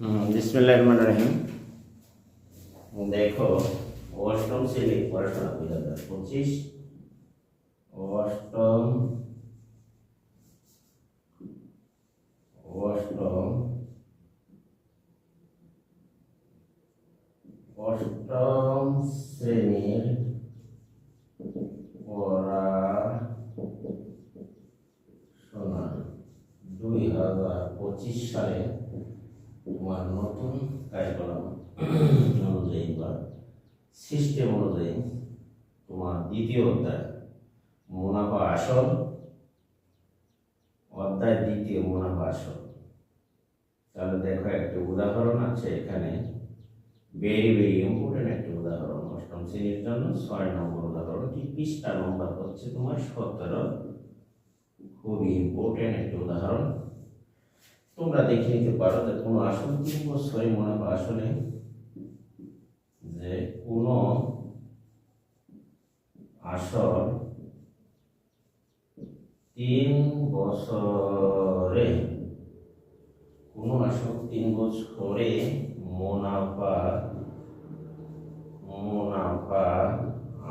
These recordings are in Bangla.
বিসমিল্লাহির রহমানির রহিম। দেখো, অষ্টম শ্রেণি পড়াশোনা দুই হাজার পঁচিশ। অষ্টম অষ্টম অষ্টম শ্রেণির পড়াশোনা দুই হাজার পঁচিশ সালে তোমার নতুন কার্যক্রম অনুযায়ী বা সিস্টেম অনুযায়ী তোমার দ্বিতীয় অধ্যায়, মুনাফা আসল, অধ্যায় দ্বিতীয় মুনাফা আসল। তাহলে দেখো একটি উদাহরণ আছে এখানে। ভেরি ভেরি ইম্পর্টেন্ট একটি উদাহরণ। অষ্টম শ্রেণির জন্য ছয় নম্বর উদাহরণ। উদাহরণটি পৃষ্ঠা নম্বর হচ্ছে তোমার সতেরো? খুবই ইম্পর্টেন্ট একটি উদাহরণ। তোমরা দেখে নিতে পারো যে কোনো আসল সই মনে হয়? আসলে যে কোন আসল তিন বছরে, কোন আসর তিন বছরে মুনাফা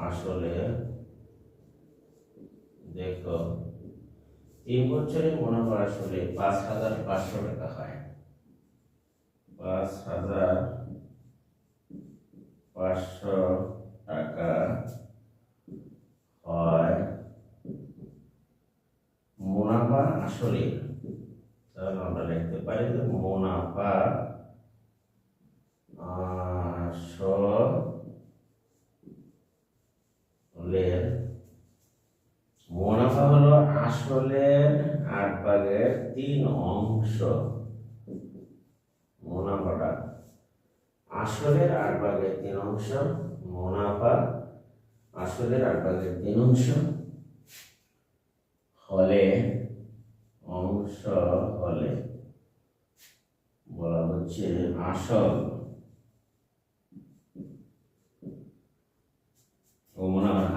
আসলে দেখো তিন বছরে মুনাফা আসলে পাঁচ হাজার পাঁচশো টাকা হয়। পাঁচ হাজার পাঁচশো টাকা হয়। মুনাফা আসলে, তাহলে আমরা লিখতে পারি যে মুনাফা আসলের মুনাফা হলো ভাগের তিন অংশ। মুনাফাটা আসলের আট ভাগের তিন অংশ, মুনাফা আসলের আট ভাগের তিন অংশ। হলে অংশ হলে বলা হচ্ছে আসল। ও মুনাফার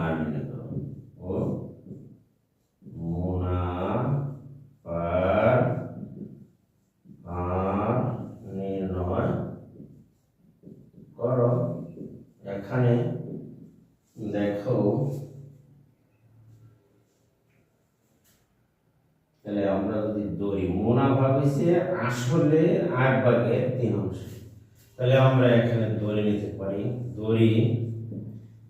তাহলে আমরা যদি দড়ি মুনাফা হয়েছে আসলে আট ভাগের তিন অংশ। তাহলে আমরা এখানে দড়ি নিতে পারি। দড়ি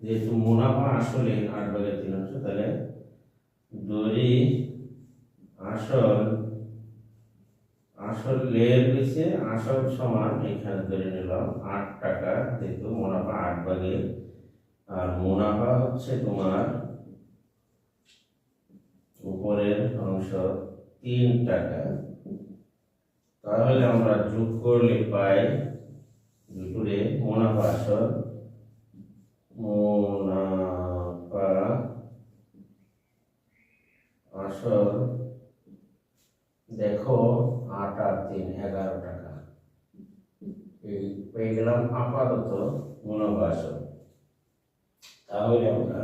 যেহেতু মুনাফা আসলে আট ভাগের তিন অংশ, তাহলে দড়ি আসল আসল লের বেশি আসল সমান এখানে ধরে নিলাম আট টাকা। যেহেতু মুনাফা আট ভাগে আর মুনাফা হচ্ছে তোমার উপরের অংশ তিন টাকা। তাহলে আমরা যোগ করলে পাই দুটোরে মুনাফা আসল। মুনাফা দেখো, আট আর তিন, এগারো টাকা। এই পেয়ে গেলাম আপাতত মুনাফা আসল। তাহলে আমরা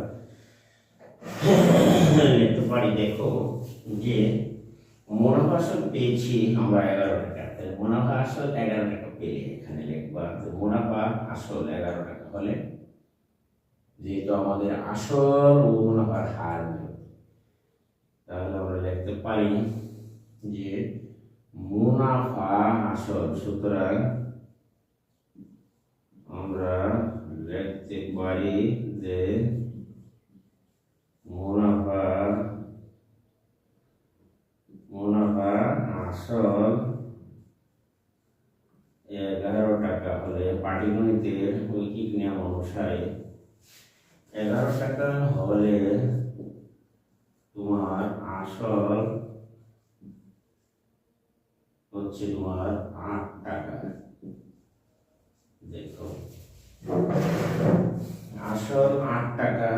লিখতে পারি দেখো যে মুনাফা পেয়েছি আমরা এগারো টাকা। মুনাফা আসল এগারো টাকা পেলে এখানে লিখবা মুনাফা আসল এগারো টাকা হলে যেহেতু আমাদের আসল ও মুনাফার হার তাহলে আমরা লিখতে পারি যে মুনাফা আসল, সুতরাং আমরা লিখতে পারি যে মুনাফা মুনাফা আসল এগারো টাকা হলে পাটিগণিতের ঐকিক নিয়ম অনুসারে এগারো টাকা হলে তোমার আসল হচ্ছে তোমার আট টাকা। দেখো। আসল আট টাকা।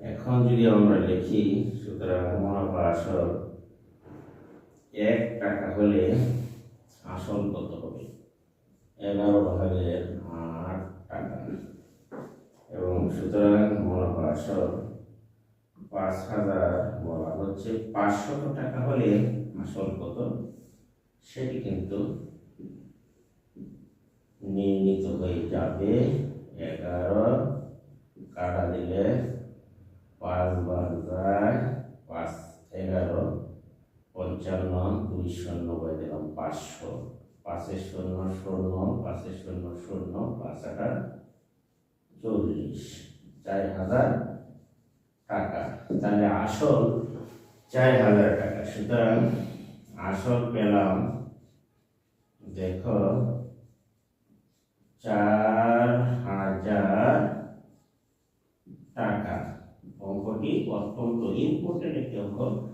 এখন যদি আমরা লিখি, সুতরাং মুনাফা আসল এক টাকা হলে আসল কত হবে? এগারো ভাগের আট টাকা। এবং সুতরাং মুনাফা আসল পাঁচ হাজার বলা হচ্ছে, পাঁচশত টাকা হলে আসল কত? সেটি কিন্তু নির্ণীত হয়ে যাবে। এগারো কাটা দিলে পাঁচ বার যায় পাঁচ, এগারো। পঞ্চান্ন দুই শূন্য বলে দিলাম পাঁচশো। পাঁচের শূন্য শূন্য পাঁচের শূন্য শূন্য, পাঁচ আটা চল্লিশ। চার হাজার টাকা। তাহলে আসল চার হাজার টাকা। সুতরাং আসল পেলাম, দেখো, চার হাজার টাকা। অঙ্কটি অত্যন্ত ইম্পর্টেন্ট একটি অঙ্ক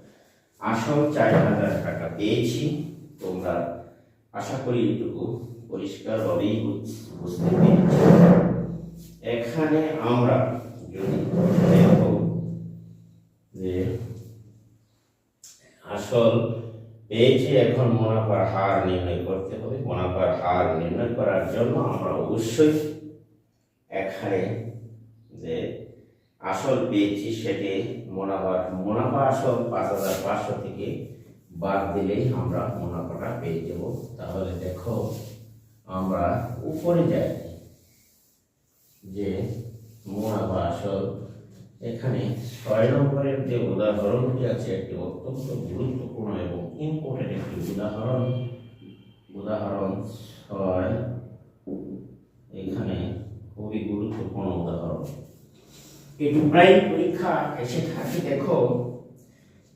আসল চার হাজার টাকা পেয়েছি, তোমরা আশা করি এটুকু পরিষ্কারভাবেই বুঝ- বুঝতে পেরেছি। এখানে আমরা যদি যে আসল পেয়েছি, এখন মুনাফার হার নির্ণয় করতে হবে। মুনাফার হার নির্ণয় করার জন্য আমরা অবশ্যই এখানে আসল পেয়েছি সেটি মুনাফার, মুনাফা আসল পাঁচ হাজার পাঁচশো থেকে বাদ দিলেই আমরা মুনাফাটা পেয়ে যাব। তাহলে দেখো, আমরা উপরে যাই যে মুনাফা আসল। এখানে ছয় নম্বরের যে উদাহরণটি আছে, একটি অত্যন্ত গুরুত্বপূর্ণ এবং ইম্পর্টেন্ট একটি উদাহরণ। উদাহরণ ছয়, এখানে খুবই গুরুত্বপূর্ণ উদাহরণ। একটু প্রায় পরীক্ষা এসে থাকে দেখো,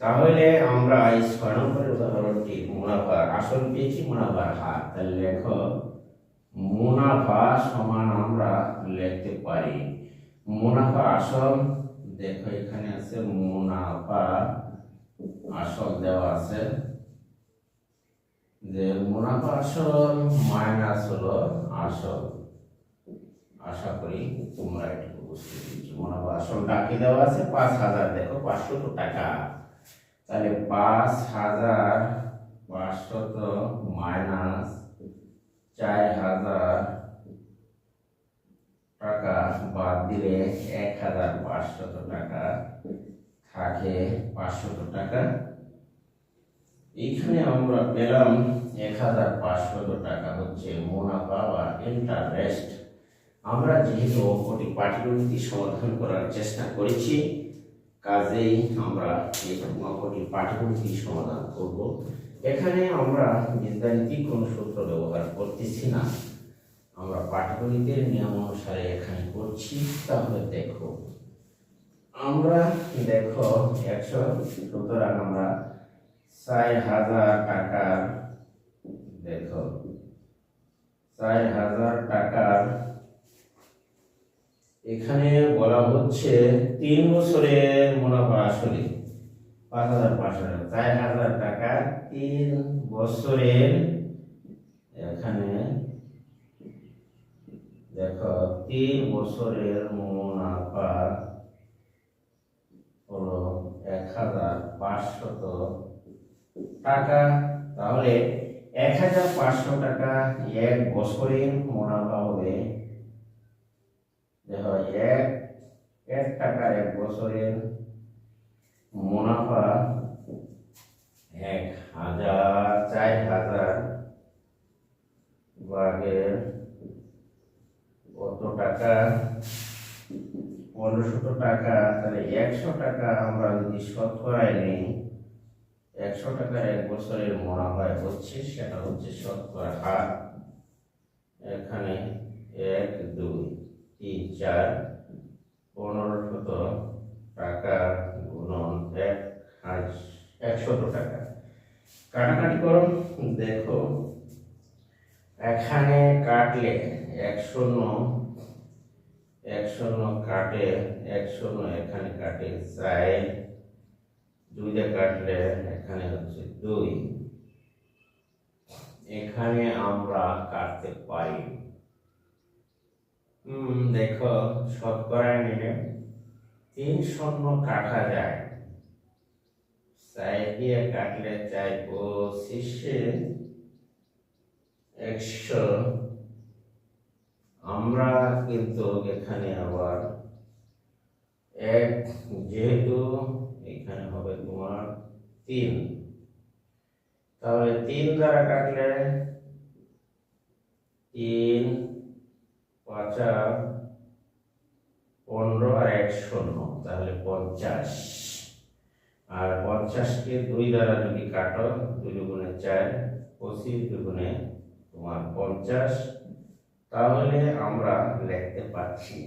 তাহলে আমরা এই ছয় নম্বরের উদাহরণটি মুনাফার আসল পেয়েছি, মুনাফার হার। তাহলে লেখো, মুনাফা সমান আমরা লিখতে পারি। মুনাফা আসল, দেখো এখানে আছে, মুনাফা আসল দেওয়া আছে। যে মুনাফা আসল মাইনাস হলো আসল। আশা করি তোমরা এটুকু বুঝতে পেরেছ। মুনাফা আসল ডাকি দেওয়া আছে, পাঁচ হাজার দেখো পাঁচশত টাকা। তাহলে পাঁচ হাজার পাঁচশত মাইনাস চার হাজার টাকা বাদ দিলে এক হাজার পাঁচশত টাকা থাকে পাঁচশত টাকা। এইখানে আমরা পেলাম এক হাজার পাঁচশত টাকা হচ্ছে মুনাফা বা ইন্টারেস্ট আমরা যেহেতু অঙ্কটি পাটিগণিত সমাধান করার চেষ্টা করেছি, কাজেই আমরা এই অঙ্কটি পাটিগণিত সমাধান করব। এখানে আমরা বীজগাণিতিক কোনো সূত্র ব্যবহার করতেছি না। আমরা পাটিগণিতের নিয়ম অনুসারে এখানে করছি। তাহলে দেখো, আমরা দেখো একশো, সুতরাং আমরা চার হাজার টাকার, দেখো, চার হাজার টাকার এখানে বলা হচ্ছে তিন বছরের মুনাফা আসলে পাঁচ হাজার পাঁচশো টাকা। চার হাজার টাকা তিন বছরের এখানে দেখো, তিন বছরের মুনাফা হলো এক হাজার পাঁচশত টাকা। তাহলে এক হাজার পাঁচশো টাকা এক বছরের মুনাফা হবে দেখো, এক এক টাকা এক বছরের মুনাফা এক হাজার, চার হাজার ভাগের কত টাকা? পনেরোশত টাকা। তাহলে একশো টাকা আমরা যদি শতকরায় নেই, একশো টাকার এক বছরের মুনাফায় হচ্ছে, সেটা হচ্ছে শতকরা হার এখানে এক, দুই। তিন, চার, পনেরো শত টাকা গুণন এক একশত টাকা। কাটাকাটি করো, দেখো, এখানে কাটলে এক শূন্য এক শূন্য কাটে এক শূন্য এখানে কাটে চার, দুইটা কাটলে এখানে হচ্ছে দুই। এখানে আমরা কাটতে পারি দেখো শতকরায় নিলে তিন শূন্য কাটা যায়। কাটলে চাই পঁচিশে। একশো। আমরা কিন্তু এখানে আবার এক, যেহেতু এখানে হবে তোমার তিন। তাহলে তিন দ্বারা কাটলে চার পনেরো আর এক শূন্য, তাহলে পঞ্চাশ। আর পঞ্চাশকে দুই দ্বারা যদি কাটো, দুই দুগুণে চার, পঁচিশ দুগুণে তোমার পঞ্চাশ, তাহলে আমরা লিখতে পাচ্ছি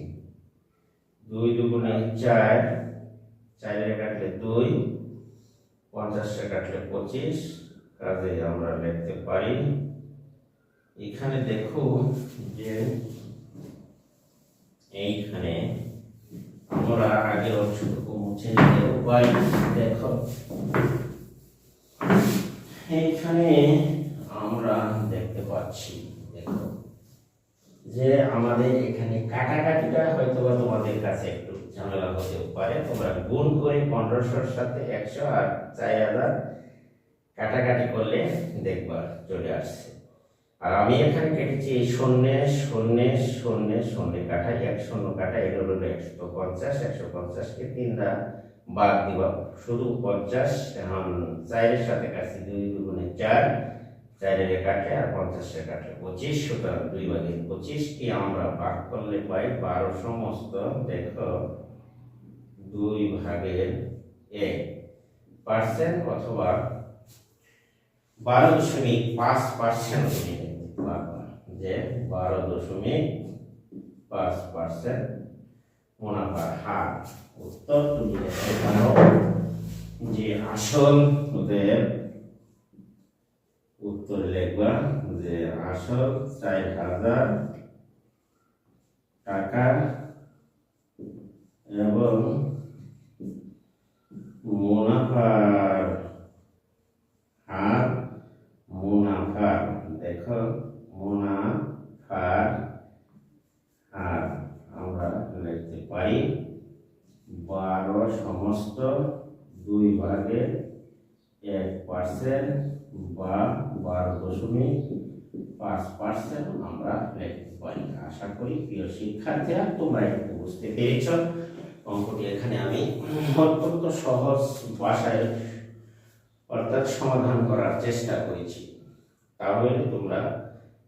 দুই দুগুণে চার চারে কাটলে দুই পঞ্চাশে কাটলে পঁচিশ, কাজে আমরা লিখতে পারি। এখানে দেখো যে এইখানে আমরা আগের অংশটুকু মুছে নিতেও পারি দেখো। এইখানে আমরা দেখতে পাচ্ছি, দেখো, যে আমাদের এখানে কাটাকাটিটা হয়তো বা তোমাদের কাছে একটু ঝামেলা হতে পারে। তোমরা গুণ করে পনেরোশোর সাথে একশো আর চার হাজার কাটাকাটি করলে দেখবা চলে আসছে। আর আমি এখানে কেটেছি এই শূন্য, শূন্যে, শূন্য শূন্য কাটাই এক শূন্য কাটাই এগুলো হলো একশো পঞ্চাশ, একশো পঞ্চাশকে তিনটা বাদ দিবা। শুধু পঞ্চাশ, এখন চারের সাথে কাটছি দুই দুগুণে চার, চারের কাটে আর পঞ্চাশের কাটে পঁচিশ, সুতরাং দুই ভাগের পঁচিশকে আমরা ভাগ করলে পাই বারো সমস্ত, দেখো, দুই ভাগের এক পার্সেন্ট অথবা বারো দশমিক পাঁচ পার্সেন্ট পাবা যে বারো দশমিক পাঁচ পার্সেন্ট মুনাফার হার। উত্তর তুমি পারো যে আসল ওদের উত্তর লিখবা যে আসল চার হাজার টাকা এবং মুনাফার হার মুনাফার দেখো মুনাফার হার আমরা লিখতে পারি বারো সমস্ত দুই ভাগে এক পার্সেন্ট বা বারো দশমিক পাঁচ পার্সেন্ট আমরা লিখতে আশা করি। প্রিয় শিক্ষার্থীরা, তোমরা একটু বুঝতে পেরেছ। অঙ্কটি এখানে আমি অত্যন্ত সহজ ভাষায় অর্থাৎ সমাধান করার চেষ্টা করেছি। তাহলে তোমরা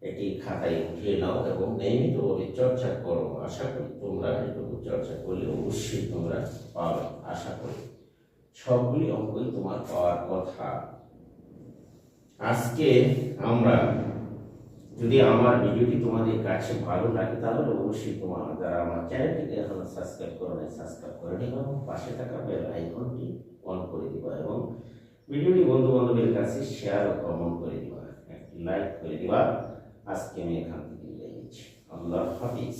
এটি খাতায় উঠিয়ে নাও এবং নিয়মিতভাবে চর্চা করো। আশা করি তোমরা এটুকু চর্চা করলে অবশ্যই তোমরা পাবে, আশা করি। সবগুলি অঙ্কই তোমার পাওয়ার কথা। আজকে আমরা যদি আমার ভিডিওটি তোমাদের কাছে ভালো লাগে, তাহলে অবশ্যই তোমার, যারা আমার চ্যানেলটিকে এখন সাবস্ক্রাইব করো না সাবস্ক্রাইব করে নিবা এবং পাশে থাকা বেল আইকনটি অন করে দিবা এবং ভিডিওটি বন্ধু বান্ধবের কাছে শেয়ার ও কমেন্ট করে দিবা একটি লাইক করে দিবা। আজকে আমি এখান থেকে বিদায় নিচ্ছি। আল্লাহ হাফিজ।